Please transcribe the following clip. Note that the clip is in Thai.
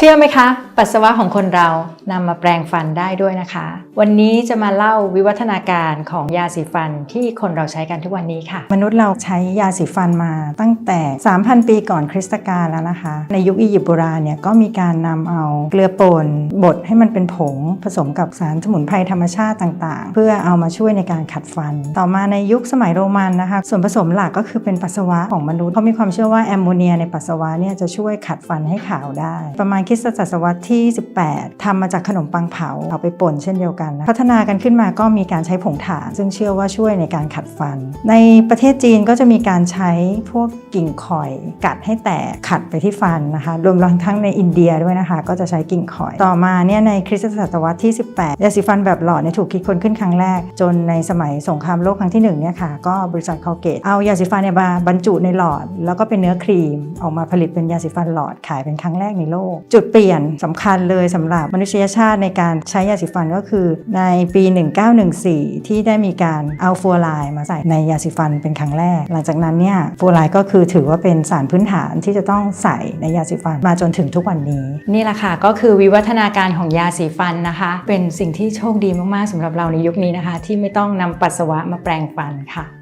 เชื่อไหมคะ ปัสสาวะของคนเรานำมาแปรงฟันได้ด้วยนะคะ วันนี้จะมาเล่าวิวัฒนาการของยาสีฟันที่คนเราใช้กันทุกวันนี้ค่ะ มนุษย์เราใช้ยาสีฟันมาตั้งแต่ 3,000 ปีก่อนคริสตกาลแล้วนะคะ ในยุคอียิปต์โบราณเนี่ยก็มีการนำเอาเกลือป่นบดให้มันเป็นผง ผสมกับสารสมุนไพรธรรมชาติต่างๆ เพื่อเอามาช่วยในการขัดฟัน ต่อมาในยุคสมัยโรมันนะคะส่วนผสมหลักก็คือเป็นปัสสาวะของมนุษย์เขามีความเชื่อว่าแอมโมเนียในปัสสาวะเนี่ยจะช่วยขัดฟันให้ขาวได้ประมาณคริสตศตวรรษที่ 18ทำมาจากขนมปังเผาเอาไปป่นเช่นเดียวกันนะพัฒนากันขึ้นมาก็มีการใช้ผงถ่าน ซึ่งเชื่อว่าช่วยในการขัดฟัน ในประเทศจีนก็จะมีการใช้พวกกิ่งข่อยกัดให้แตกขัดไปที่ฟันนะคะ รวมทั้งในอินเดียด้วยนะคะ ก็จะใช้กิ่งข่อย ต่อมาเนี่ยในคริสตศตวรรษที่ 18 ยาสีฟันแบบหลอดเนี่ยถูกคิดค้นขึ้นครั้งแรก จนในสมัยสงครามโลกครั้งที่หนึ่งเนี่ยค่ะก็บริษัทคอเกตเอายาสีฟันเนี่ยมาบรรจุในหลอด แล้วก็เป็นเนื้อครีมออกมาผลิตเป็นยาสีฟันหลอดขายเป็นครั้งแรกในโลกจุดเปลี่ยนสำคัญเลยสำหรับมนุษยชาติในการใช้ยาสีฟันก็คือในปี 1914 ที่ได้มีการเอาฟัวไลน์มาใส่ในยาสีฟันเป็นครั้งแรก หลังจากนั้นเนี่ยฟัวไลน์ก็คือถือว่าเป็นสารพื้นฐานที่จะต้องใส่ในยาสีฟันมาจนถึงทุกวันนี้ นี่แหละค่ะก็คือวิวัฒนาการของยาสีฟันนะคะ เป็นสิ่งที่โชคดีมากๆสำหรับเราในยุคนี้นะคะ ที่ไม่ต้องนำปัสสาวะมาแปรงฟันค่ะ